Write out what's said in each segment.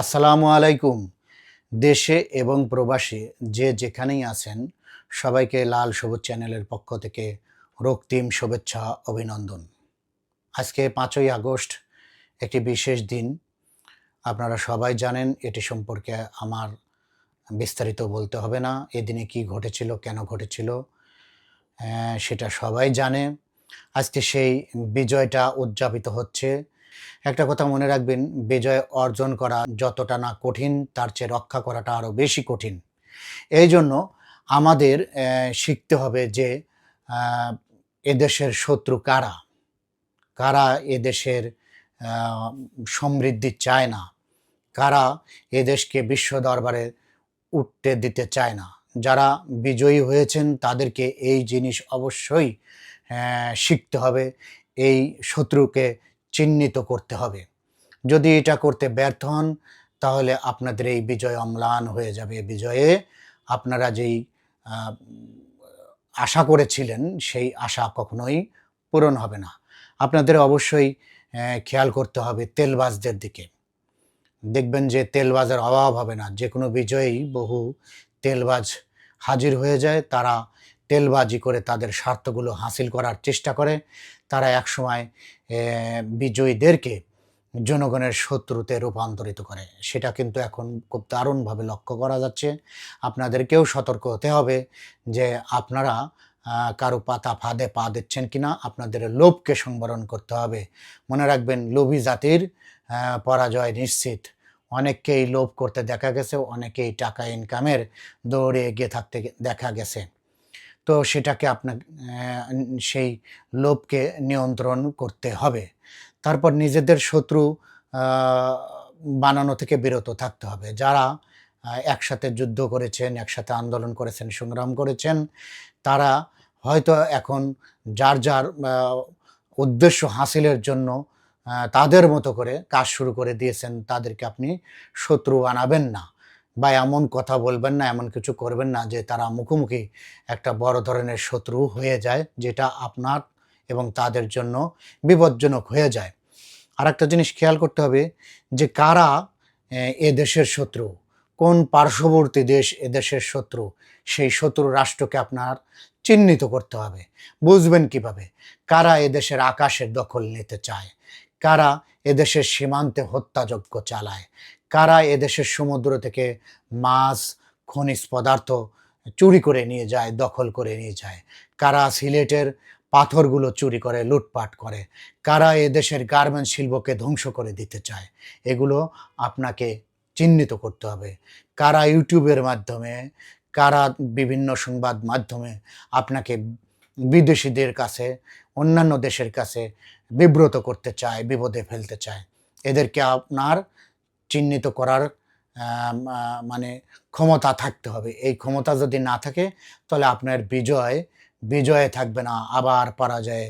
আসসালামু আলাইকুম। দেশে এবং প্রবাসে যে যেখানেই আছেন, সবাইকে লাল সবুজ চ্যানেলের পক্ষ থেকে রক্তিম শুভেচ্ছা, অভিনন্দন। আজকে পাঁচই আগস্ট, একটি বিশেষ দিন। আপনারা সবাই জানেন, এটি সম্পর্কে আমার বিস্তারিত বলতে হবে না এদিনে কি ঘটেছিল, কেন ঘটেছিল সেটা সবাই জানে। আজকে সেই বিজয়টা উদযাপিত হচ্ছে। একটা কথা মনে রাখবেন, বিজয় অর্জন করা যতটা না কঠিন, তার চেয়ে রক্ষা করাটা আরও বেশি কঠিন। এই জন্য আমাদের শিখতে হবে যে এদেশের শত্রু কারা? কারা এদেশের সমৃদ্ধি চায় না? কারা এদেশকে বিশ্ব দরবারে উঠতে দিতে চায় না? যারা বিজয়ী হয়েছেন, তাদেরকে এই জিনিস অবশ্যই শিখতে হবে। এই শত্রুকে চিহ্নিত করতে হবে। যদি এটা করতে ব্যর্থ হন, তাহলে আপনাদের এই বিজয় অম্লান হয়ে যাবে। বিজয়ে আপনারা যেই আশা করেছিলেন, সেই আশা কখনোই পূরণ হবে না। আপনাদের অবশ্যই খেয়াল করতে হবে তেলবাজদের দিকে। দেখবেন যে তেলবাজের অভাব হবে না। যে কোনো বিজয়ী বহু তেলবাজ হাজির হয়ে যায়। তারা তেলবাজি করে তাদের স্বার্থগুলো হাসিল করার চেষ্টা করে। তারা একসময় বিজয়ীদেরকে জনগণের শত্রুতে রূপান্তরিত করে। সেটা কিন্তু এখন খুব দারুণভাবে লক্ষ্য করা যাচ্ছে। আপনাদেরকেও সতর্ক হতে হবে যে আপনারা কারও পাতা ফাঁদে পা দিচ্ছেন কিনা, আপনাদের লোভকে সংবরণ করতে হবে। মনে রাখবেন, লোভী জাতির পরাজয় নিশ্চিত। অনেককেই লোভ করতে দেখা গেছে, অনেকেই টাকা ইনকামের দৌড়ে এগিয়ে থাকতে দেখা গেছে। তো সেটাকে আপনার সেই লোভকে নিয়ন্ত্রণ করতে হবে। তারপর নিজেদের শত্রু বানানো থেকে বিরত থাকতে হবে। যারা একসাথে যুদ্ধ করেছেন, একসাথে আন্দোলন করেছেন, সংগ্রাম করেছেন, তারা হয়তো এখন যার যার উদ্দেশ্য হাসিলের জন্য তাদের মতো করে কাজ শুরু করে দিয়েছেন, তাদেরকে আপনি শত্রু বানাবেন না। বা এমন কথা বলবেন না, এমন কিছু করবেন না যে তারা মুখোমুখি একটা বড় ধরনের শত্রু হয়ে যায় যেটা আপনার এবং তাদের জন্য বিপজ্জনক হয়ে যায়। আর একটা জিনিস খেয়াল করতে হবে যে কারা, এ দেশের শত্রু, কোন পার্শ্ববর্তী দেশ এ দেশের শত্রু, সেই শত্রু রাষ্ট্রকে আপনার চিহ্নিত করতে হবে। বুঝবেন কীভাবে? কারা এদেশের আকাশের দখল নিতে চায়? কারা এদেশের সীমান্তে হত্যাযজ্ঞ চালায়? কারা এদেশের সমুদ্র থেকে মাছ, খনিজ পদার্থ চুরি করে নিয়ে যায়, দখল করে নিয়ে যায়? কারা সিলেটের পাথরগুলো চুরি করে, লুটপাট করে? কারা এদেশের গার্মেন্টস শিল্পকে ধ্বংস করে দিতে চায়? এগুলো আপনাকে চিহ্নিত করতে হবে। কারা ইউটিউবের মাধ্যমে, কারা বিভিন্ন সংবাদ মাধ্যমে আপনাকে বিদেশিদের কাছে, অন্যান্য দেশের কাছে বিব্রত করতে চায়, বিপদে ফেলতে চায়। এদেরকে আপনার চিহ্নিত করার মানে ক্ষমতা থাকতে হবে। এই ক্ষমতা যদি না থাকে, তাহলে আপনার বিজয়, বিজয়ে থাকবে না, আবার পরাজয়ে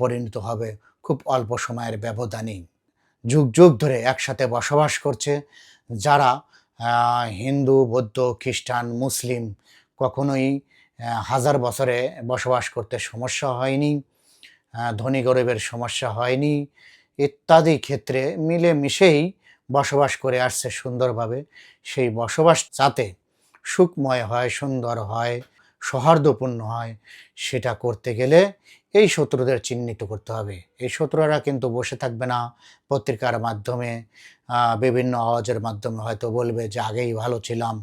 পরিণত হবে। খুব অল্প সময়ের ব্যবধানেই যুগ যুগ ধরে একসাথে বসবাস করছে যারা হিন্দু, বৌদ্ধ, খ্রিস্টান, মুসলিম, কখনোই হাজার বছরে বসবাস করতে সমস্যা হয়নি ধনী গরিবের সমস্যা হয়নি, ইত্যাদি ক্ষেত্রে মিলেমিশেই বসবাস করে আসছে সুন্দরভাবে। সেই বসবাস যাতে সুখময় হয়, সুন্দর হয়, সৌহার্দ্যপূর্ণ হয়, সেটা করতে গেলে এই শত্রুদের চিহ্নিত করতে হবে। এই শত্রুরা কিন্তু বসে থাকবে না পত্রিকার মাধ্যমে বিভিন্ন আওয়াজের মাধ্যমে। হয়তো বলবে যে আগেই ভালো ছিলাম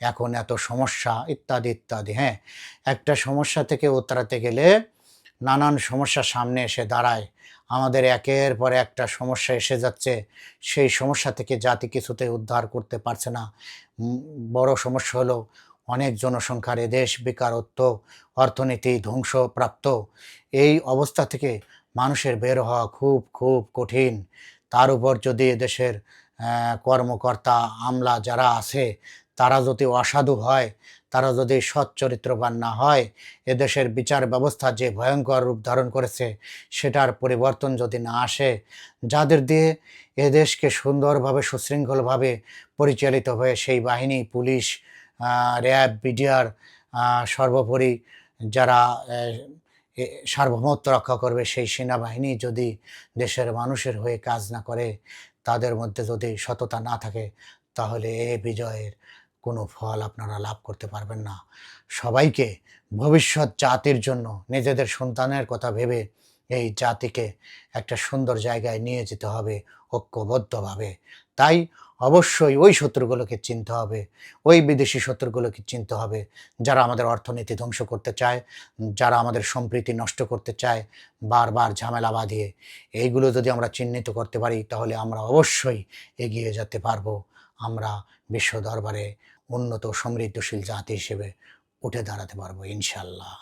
এখন এত সমস্যা, ইত্যাদি ইত্যাদি হ্যাঁ? একটা সমস্যা থেকে উতরাতে গেলে নানান সমস্যা সামনে এসে দাঁড়ায়। আমাদের একের পর একটা সমস্যা এসে যাচ্ছে। সেই সমস্যা থেকে জাতি কিছুতে উদ্ধার করতে পারছে না। বড় সমস্যা হলো অনেক জনসংখ্যার এদেশ বেকারত্ব, অর্থনীতি ধ্বংসপ্রাপ্ত। এই অবস্থা থেকে মানুষের বের হওয়া খুব খুব কঠিন। তার উপর যদি এদেশের কর্মকর্তা, আমলা যারা আছে তারা যদি অসাধু হয়, তারা যদি সৎ চরিত্রবান না হয়, এদেশের বিচার ব্যবস্থা যে ভয়ঙ্কর রূপ ধারণ করেছে, সেটার পরিবর্তন যদি না আসে, যাদের দিয়ে এদেশকে সুন্দরভাবে, সুশৃঙ্খলভাবে পরিচালিত হয়ে সেই বাহিনী, পুলিশ র্যাব, বিডিআর সর্বোপরি যারা সার্বভৌমত্ব রক্ষা করবে, সেই সেনাবাহিনী যদি দেশের মানুষের হয়ে কাজ না করে, তাদের মধ্যে যদি সততা না থাকে, তাহলে এ বিজয়ের কোনো ফল আপনারা লাভ করতে পারবেন না। সবাইকে ভবিষ্যৎ জাতির জন্য, নিজেদের সন্তানের কথা ভেবে এই জাতিকে একটা সুন্দর জায়গায় নিয়ে যেতে হবে ঐক্যবদ্ধভাবে। তাই অবশ্যই ওই শত্রুগুলোকে চিনতে হবে, ওই বিদেশি শত্রুগুলোকে চিনতে হবে, যারা আমাদের অর্থনীতি ধ্বংস করতে চায়, যারা আমাদের সম্প্রীতি নষ্ট করতে চায়, বারবার ঝামেলা বাঁধিয়ে। এইগুলো যদি আমরা চিহ্নিত করতে পারি, তাহলে আমরা অবশ্যই এগিয়ে যেতে পারব। আমরা বিশ্ব দরবারে উন্নত সমৃদ্ধশীল জাতি হিসেবে উঠে দাঁড়াতে পারব ইনশাল্লাহ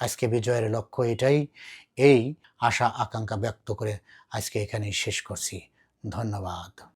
আজকে বিজয়ের লক্ষ্য এটাই, এই আশা, আকাঙ্ক্ষা ব্যক্ত করে আজকে এখানেই শেষ করছি। ধন্যবাদ।